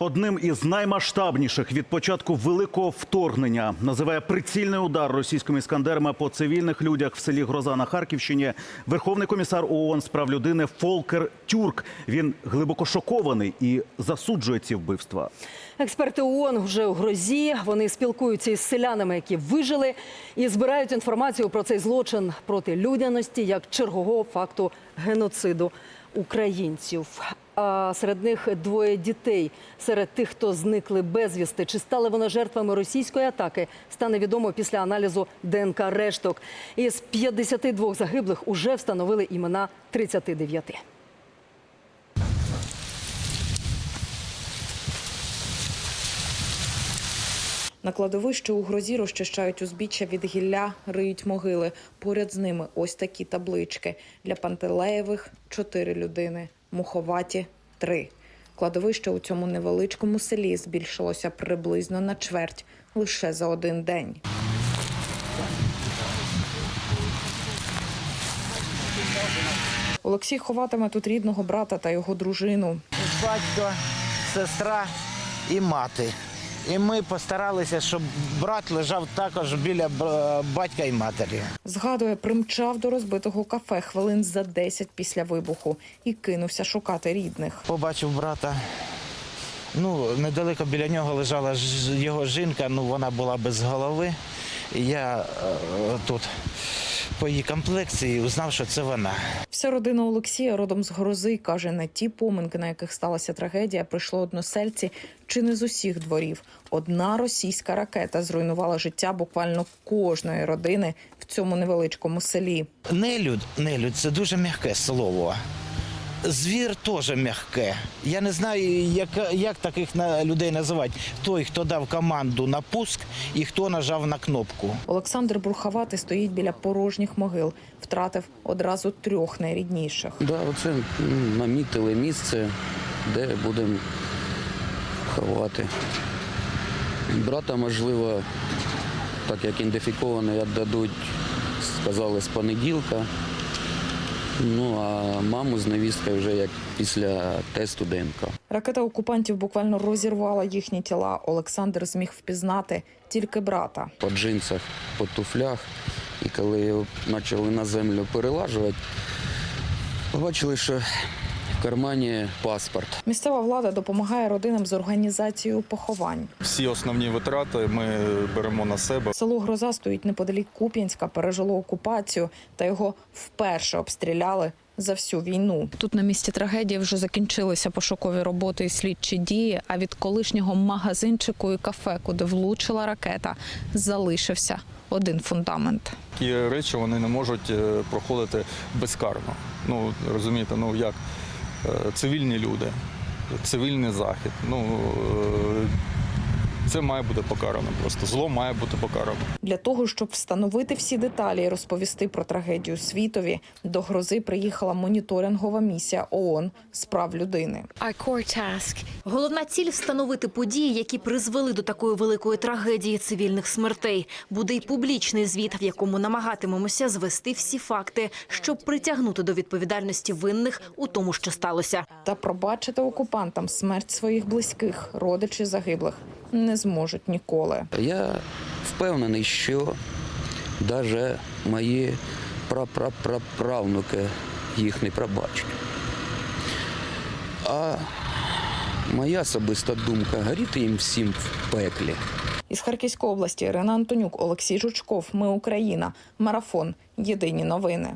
Одним із наймасштабніших від початку великого вторгнення називає прицільний удар російськими іскандерами по цивільних людях в селі Гроза на Харківщині. Верховний комісар ООН з прав людини Фолкер Тюрк. Він глибоко шокований і засуджує ці вбивства. Експерти ООН вже у грозі. Вони спілкуються із селянами, які вижили, і збирають інформацію про цей злочин проти людяності як чергового факту геноциду українців. Серед них двоє дітей. Серед тих, хто зникли безвісти, чи стали вони жертвами російської атаки, стане відомо після аналізу ДНК решток. Із 52 загиблих уже встановили імена 39. На кладовищі у грозі розчищають узбіччя від гілля, риють могили. Поряд з ними ось такі таблички. Для Пантелеєвих – чотири людини, Муховаті – три. Кладовище у цьому невеличкому селі збільшилося приблизно на чверть лише за один день. Олексій ховатиме тут рідного брата та його дружину. батько, сестра і мати. І ми постаралися, щоб брат лежав також біля батька і матері. Згадує, примчав до розбитого кафе хвилин за 10 після вибуху і кинувся шукати рідних. Побачив брата. Ну, недалеко біля нього лежала його жінка, ну вона була без голови. Я е, тут по її комплекції узнав, що це вона. Вся родина Олексія родом з грози каже, на ті поминки, на яких сталася трагедія, прийшло односельці чи не з усіх дворів. Одна російська ракета зруйнувала життя буквально кожної родини в цьому невеличкому селі. Нелюд, нелюд це дуже м'яке слово. Звір теж м'яке. Я не знаю, як, як таких людей називати. Той, хто дав команду на пуск і хто нажав на кнопку. Олександр Бурхаватий стоїть біля порожніх могил, втратив одразу трьох найрідніших. Да, оце намітили місце, де будемо ховати. Брата, можливо, так як ідентифікований, віддадуть, сказали, з понеділка. Ну а маму з невісткою вже як після тесту ДНК. Ракета окупантів буквально розірвала їхні тіла. Олександр зміг впізнати тільки брата. По джинсах, по туфлях. І коли його почали на землю перелажувати, побачили, що в кармані паспорт. Місцева влада допомагає родинам з організацією поховань. Всі основні витрати ми беремо на себе. Село Гроза стоїть неподалік Куп'янська, пережило окупацію та його вперше обстріляли за всю війну. Тут на місці трагедії вже закінчилися пошукові роботи і слідчі дії. А від колишнього магазинчику і кафе, куди влучила ракета, залишився один фундамент. Такі речі вони не можуть е, проходити безкарно. Ну розумієте, ну як цивільні люди, цивільний захід. Ну е, це має бути покарано. Просто зло має бути покарано. Для того, щоб встановити всі деталі і розповісти про трагедію світові, до грози приїхала моніторингова місія ООН з прав людини. Our core task Головна ціль встановити події, які призвели до такої великої трагедії цивільних смертей. Буде й публічний звіт, в якому намагатимемося звести всі факти, щоб притягнути до відповідальності винних у тому, що сталося. Та пробачити окупантам смерть своїх близьких, родичів загиблих не зможуть ніколи. Я впевнений, що навіть мої прапраправнуки їх не пробачать. А моя особиста думка горіти їм всім в пеклі. Із Харківської області Ірина Антонюк, Олексій Жучков. Ми Україна. Марафон. Єдині новини.